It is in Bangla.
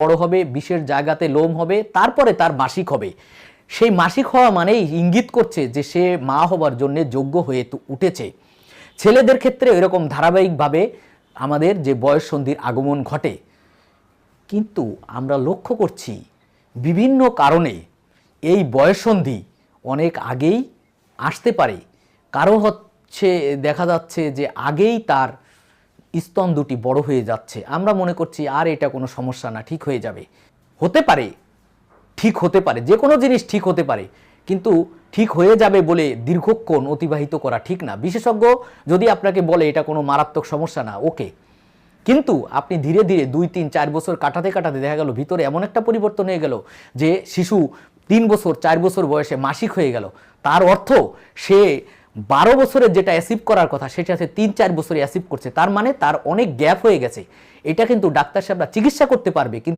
বড় হবে বিশের জায়গাতে লোম হবে, তারপরে তার মাসিক হবে। সেই মাসিক হওয়া মানেই ইঙ্গিত করছে যে সে মা হবার জন্য যোগ্য হয়ে উঠেছে। ছেলেদের ক্ষেত্রে এরকম ধারাবাহিকভাবে আমাদের যে বয়স সন্ধির আগমন ঘটে। কিন্তু আমরা লক্ষ্য করছি, বিভিন্ন কারণে এই বয়সন্ধি অনেক আগেই আসতে পারে। কারও হচ্ছে, দেখা যাচ্ছে যে আগেই তার স্তন দুটি বড় হয়ে যাচ্ছে। আমরা মনে করছি, আর এটা কোনো সমস্যা না, ঠিক হয়ে যাবে। হতে পারে, ঠিক হতে পারে, যে কোনো জিনিস ঠিক হতে পারে, কিন্তু ঠিক হয়ে যাবে বলে দীর্ঘক্ষণ অতিবাহিত করা ঠিক না। বিশেষজ্ঞ যদি আপনাকে বলে, এটা কোনো মারাত্মক সমস্যা না, ওকে। কিন্তু আপনি ধীরে ধীরে দুই, তিন, চার বছর কাটাতে কাটাতে দেখা গেল, ভিতরে এমন একটা পরিবর্তন হয়ে গেল যে শিশু তিন বছর, চার বছর বয়সে মাসিক হয়ে গেল। তার অর্থ সে বারো বছরের যেটা অ্যাসিভ করার কথা, সেটা সে তিন চার বছরে অ্যাসিভ করছে। তার মানে তার অনেক গ্যাপ হয়ে গেছে। এটা কিন্তু ডাক্তার সাহেবরা চিকিৎসা করতে পারবে, কিন্তু